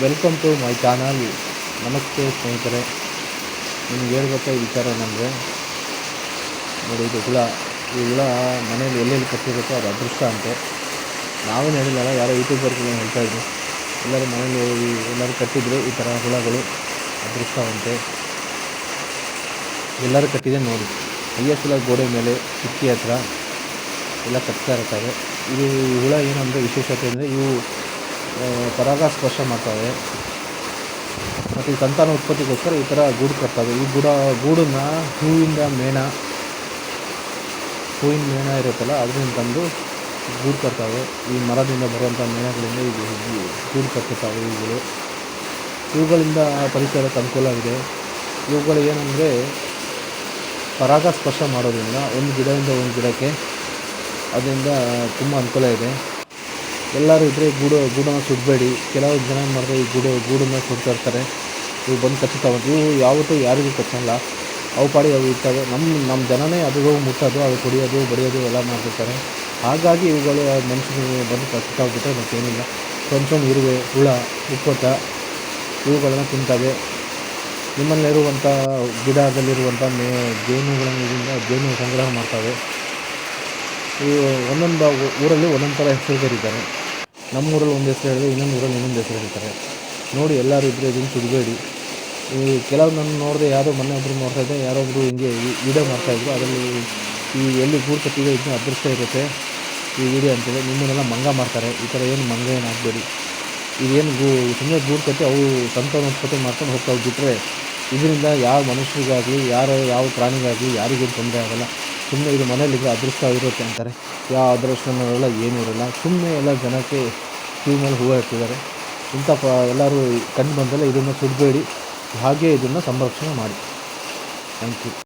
Welcome to my channel ನಮಸ್ತೆ ಸ್ನೇಹಿತರೆ. ನಿಮ್ಗೆ ಹೇಳ್ಬೇಕಾದ ವಿಚಾರ ಏನಂದರೆ, ನೋಡಿ, ಇದು ಹುಳ. ಈ ಹುಳ ಮನೇಲಿ ಎಲ್ಲೆಲ್ಲಿ ಕಟ್ಟಿರುತ್ತೋ ಅದು ಅದೃಷ್ಟ ಅಂತೆ. ನಾವೇನು ಹೇಳಿಲ್ಲ ಯಾರೋ ಯೂಟ್ಯೂಬರ್ಗಳು ಹೇಳ್ತಾ ಇದ್ರು. ಎಲ್ಲರೂ ಮನೇಲಿ ಎಲ್ಲರೂ ಕಟ್ಟಿದ್ರು, ಈ ಥರ ಹುಳಗಳು ಅದೃಷ್ಟವಂತೆ. ಎಲ್ಲರೂ ಕಟ್ಟಿದೆ ನೋಡಿ. ಐಎಸ್ ಹುಳ ಗೋಡೆ ಮೇಲೆ, ಕಿಟಕಿ ಹತ್ರ ಎಲ್ಲ ಕಟ್ತಾ ಇರ್ತವೆ ಇದು ಈ ಹುಳ ಏನಂದರೆ ವಿಶೇಷತೆ ಅಂದರೆ ಇವು ಪರಾಗಸ್ಪರ್ಶ ಮಾಡ್ತವೆ. ಮತ್ತು ಈ ಸಂತಾನ ಉತ್ಪತ್ತಿಗೋಸ್ಕರ ಈ ಥರ ಗೂಡು ಕಟ್ತವೆ. ಈ ಗೂಡ, ಗೂಡನ್ನು ಹೂವಿಂದ ಮೇಣ, ಹೂವಿನ ಮೇಣ ಇರುತ್ತಲ್ಲ, ಅದರಿಂದ ತಂದು ಗೂಡು ಕಟ್ತವೆ. ಈ ಮರದಿಂದ ಬರುವಂಥ ಮೇಣಗಳಿಂದ ಈ ಗೂಡು ಕಟ್ಟುತ್ತವೆ ಇವುಗಳು. ಇವುಗಳಿಂದ ಪರಿಸರಕ್ಕೆ ಅನುಕೂಲವಿದೆ ಇವುಗಳು ಏನಂದರೆ ಪರಾಗಸ್ಪರ್ಶ ಮಾಡೋದ್ರಿಂದ ಒಂದು ಗಿಡದಿಂದ ಒಂದು ಗಿಡಕ್ಕೆ ಅದರಿಂದ ತುಂಬ ಅನುಕೂಲ ಇದೆ. ಎಲ್ಲರೂ ಇದ್ದರೆ ಗೂಡು, ಗೂಡನ್ನು ಸುಡಬೇಡಿ. ಕೆಲವು ಜನ ಏನು ಮಾಡ್ತಾರೆ ಈ ಗೂಡು, ಗೂಡನ್ನು ಸುಡ್ತಾ ಇರ್ತಾರೆ. ಇವು ಬಂದು ಕಚ್ಚುತ್ತಾವೆ ಇವು ಯಾವತ್ತೂ ಯಾರಿಗೂ ಕಚ್ಚಲ್ಲ. ಅವು ಪಾಡಿ ಅವು ಇರ್ತವೆ. ನಮ್ಮ ನಮ್ಮ ಜನನೇ ಅದು ಮುಟ್ಟೋದು, ಅದು ಕುಡಿಯೋದು, ಬಡಿಯೋದು ಎಲ್ಲ ಮಾಡ್ತಿರ್ತಾರೆ. ಹಾಗಾಗಿ ಇವುಗಳು ಮನುಷ್ಯನಿಗೆ ಬಂದು ಕಚ್ಚುತ್ತಾ ಹೋಗ್ಬಿಟ್ರೆ ಮತ್ತೇನಿಲ್ಲ. ಸಣ್ಣ ಸಣ್ಣ ಇರುವೆ, ಹುಳ ಉಪ್ಪತ ಇವುಗಳನ್ನು ತಿಂತವೆ. ನಿಮ್ಮಲ್ಲಿರುವಂಥ ಗಿಡದಲ್ಲಿರುವಂಥ ಮೇ, ಜೇನುಗಳನ್ನು ಇದರಿಂದ ಜೇನು ಸಂಗ್ರಹ ಮಾಡ್ತವೆ. ಇವು ಒಂದೊಂದು ಊರಲ್ಲಿ ಒಂದೊಂದು ಥರ ಹೆಸರು ಕರೀತಾರೆ ನಮ್ಮ ಊರಲ್ಲಿ ಒಂದು ಹೆಸರು ಹೇಳಿದ್ರೆ ಇನ್ನೊಂದು ಊರಲ್ಲಿ ಇನ್ನೊಂದು ಹೆಸರು ಹೇಳ್ತಾರೆ ನೋಡಿ, ಎಲ್ಲರೂ ಇದ್ದರೆ ಇದನ್ನು ಸುಡಬೇಡಿ ಈ ಕೆಲವು ನನ್ನ ನೋಡಿದೆ ಯಾರೋ ಮೊನ್ನೆ ಒಬ್ಬರು ಯಾರೋ ಒಬ್ಬರು ಹಿಂಗೆ ವೀಡಿಯೋ ಮಾಡ್ತಾಯಿದ್ರು ಅದರಲ್ಲಿ ಈ ಎಲ್ಲಿ ಗೂಡು ಕಟ್ಟಿದೆ ಇದನ್ನ ಅದೃಷ್ಟ ಇರುತ್ತೆ, ಈ ವಿಡಿಯೋ ಅಂತೇಳಿ. ನಿಮ್ಮನ್ನೆಲ್ಲ ಮಂಗ ಮಾಡ್ತಾರೆ. ಈ ಥರ ಏನು ಮಂಗ ಏನು ಆಗಬೇಡಿ. ಇದೇನು ಗೂ ಸುಮ್ಮನೆ ಗೂಡು ಕಟ್ಟಿ ಅವು ಸಂತಾನೋತ್ಪತ್ತಿ ಮಾಡ್ಕೊಂಡು ಹೋಗ್ತಾ ಬಿಟ್ಟರೆ ಇದರಿಂದ ಯಾವ ಮನುಷ್ಯರಿಗಾಗಲಿ, ಯಾರು ಯಾವ ಪ್ರಾಣಿಗಾಗಲಿ ಯಾರಿಗೇನು ತೊಂದರೆ ಆಗಲ್ಲ. ಸುಮ್ಮನೆ ಇದು ಮನೇಲಿಗೆ ಅದೃಷ್ಟ ಇರುತ್ತೆ ಅಂತಾರೆ. ಯಾವ ಅದೃಷ್ಟನೂ ಇರೋಲ್ಲ ಏನೂ ಇರಲ್ಲ ಸುಮ್ಮನೆ ಎಲ್ಲ ಜನಕ್ಕೆ ಕ್ಯೂ ಮೇಲೆ ಹೂವು ಇಟ್ಟಿದ್ದಾರೆ ಇಂಥ ಪ, ಎಲ್ಲರೂ ಕಂಡು ಬಂದಲ್ಲ ಇದನ್ನು ಸುಡಬೇಡಿ. ಹಾಗೆ ಇದನ್ನು ಸಂರಕ್ಷಣೆ ಮಾಡಿ. Thank you